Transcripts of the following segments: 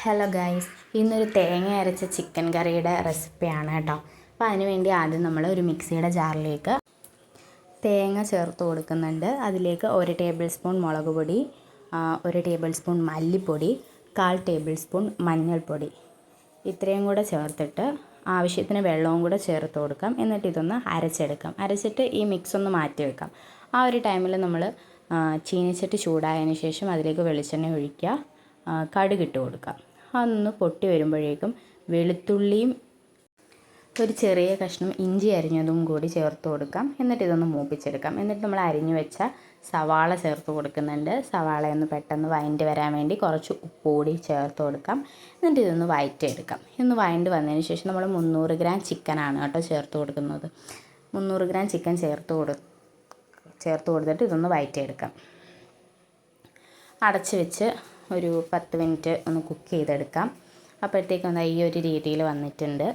Hello guys ഇന്നൊരു തേങ്ങ അരച്ച ചിക്കൻ കറിയുടെ റെസിപ്പിയാണ് കേട്ടോ. അപ്പോൾ അതിനുവേണ്ടി ആദ്യം നമ്മൾ ഒരു മിക്സിയുടെ ജാറിലേക്ക് തേങ്ങ ചേർത്ത് കൊടുക്കുന്നുണ്ട്. അതിലേക്ക് ഒരു ടേബിൾ സ്പൂൺ മുളക് പൊടി ഒരു ടേബിൾ സ്പൂൺ മല്ലിപ്പൊടി കാൽ ടേബിൾ സ്പൂൺ മഞ്ഞൾപ്പൊടി. ഇത്രയും കൂടെ ചേർത്തിട്ട് ആവശ്യത്തിന് വെള്ളവും കൂടെ ചേർത്ത് കൊടുക്കാം. എന്നിട്ട് ഇതൊന്ന് അരച്ചെടുക്കാം. അരച്ചിട്ട് ഈ മിക്സ് ഒന്ന് മാറ്റി വെക്കാം. ആ ഒരു ടൈമിൽ നമ്മൾ ചീനിച്ചിട്ട് ചൂടായതിന് ശേഷം അതിലേക്ക് വെളിച്ചെണ്ണ ഒഴിക്കുക. കടുകിട്ട് കൊടുക്കുക അതൊന്ന് പൊട്ടി വരുമ്പോഴേക്കും വെളുത്തുള്ളിയും ഒരു ചെറിയ കഷ്ണം ഇഞ്ചി അരിഞ്ഞതും കൂടി ചേർത്ത് കൊടുക്കാം. എന്നിട്ട് ഇതൊന്ന് മൂപ്പിച്ചെടുക്കാം. എന്നിട്ട് നമ്മൾ അരിഞ്ഞു വെച്ച സവാള ചേർത്ത് കൊടുക്കുന്നുണ്ട്. സവാള ഒന്ന് പെട്ടെന്ന് വഴണ്ടി വരാൻ വേണ്ടി കുറച്ച് ഉപ്പ് കൂടി ചേർത്ത് കൊടുക്കാം. എന്നിട്ട് ഇതൊന്ന് വഴറ്റിയെടുക്കാം ഇന്ന് വഴണ്ടി വന്നതിന് ശേഷം നമ്മൾ മുന്നൂറ് ഗ്രാം ചിക്കനാണ് കേട്ടോ ചേർത്ത് കൊടുക്കുന്നത്. മുന്നൂറ് ഗ്രാം ചിക്കൻ ചേർത്ത് കൊടു ചേർത്ത് കൊടുത്തിട്ട് ഇതൊന്ന് വഴറ്റിയെടുക്കാം അടച്ച് വെച്ച് ഒരു പത്ത് മിനിറ്റ് ഒന്ന് കുക്ക് ചെയ്തെടുക്കാം. അപ്പോഴത്തേക്കും ഈ ഒരു രീതിയിൽ വന്നിട്ടുണ്ട്.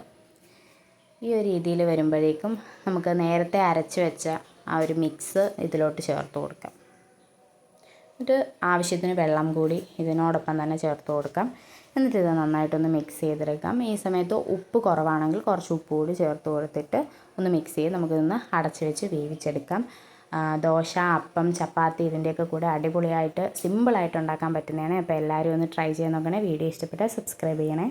ഈ ഒരു രീതിയിൽ വരുമ്പോഴേക്കും നമുക്ക് നേരത്തെ അരച്ച് വെച്ച ആ ഒരു മിക്സ് ഇതിലോട്ട് ചേർത്ത് കൊടുക്കാം. എന്നിട്ട് ആവശ്യത്തിന് വെള്ളം കൂടി ഇതിനോടൊപ്പം തന്നെ ചേർത്ത് കൊടുക്കാം. എന്നിട്ട് ഇത് നന്നായിട്ടൊന്ന് മിക്സ് ചെയ്തെടുക്കാം. ഈ സമയത്ത് ഉപ്പ് കുറവാണെങ്കിൽ കുറച്ച് ഉപ്പ് കൂടി ചേർത്ത് കൊടുത്തിട്ട് ഒന്ന് മിക്സ് ചെയ്ത് നമുക്കിതൊന്ന് അടച്ച് വെച്ച് വേവിച്ചെടുക്കാം. ദോശ അപ്പം ചപ്പാത്തി ഇതിന്റെയൊക്കെ കൂടെ അടിപൊളിയായിട്ട് സിമ്പിളായിട്ട് ഉണ്ടാക്കാൻ പറ്റുന്നതാണ്. അപ്പോൾ എല്ലാവരും ഒന്ന് ട്രൈ ചെയ്ത് നോക്കണേ. വീഡിയോ ഇഷ്ടപ്പെട്ടാൽ സബ്സ്ക്രൈബ് ചെയ്യണേ.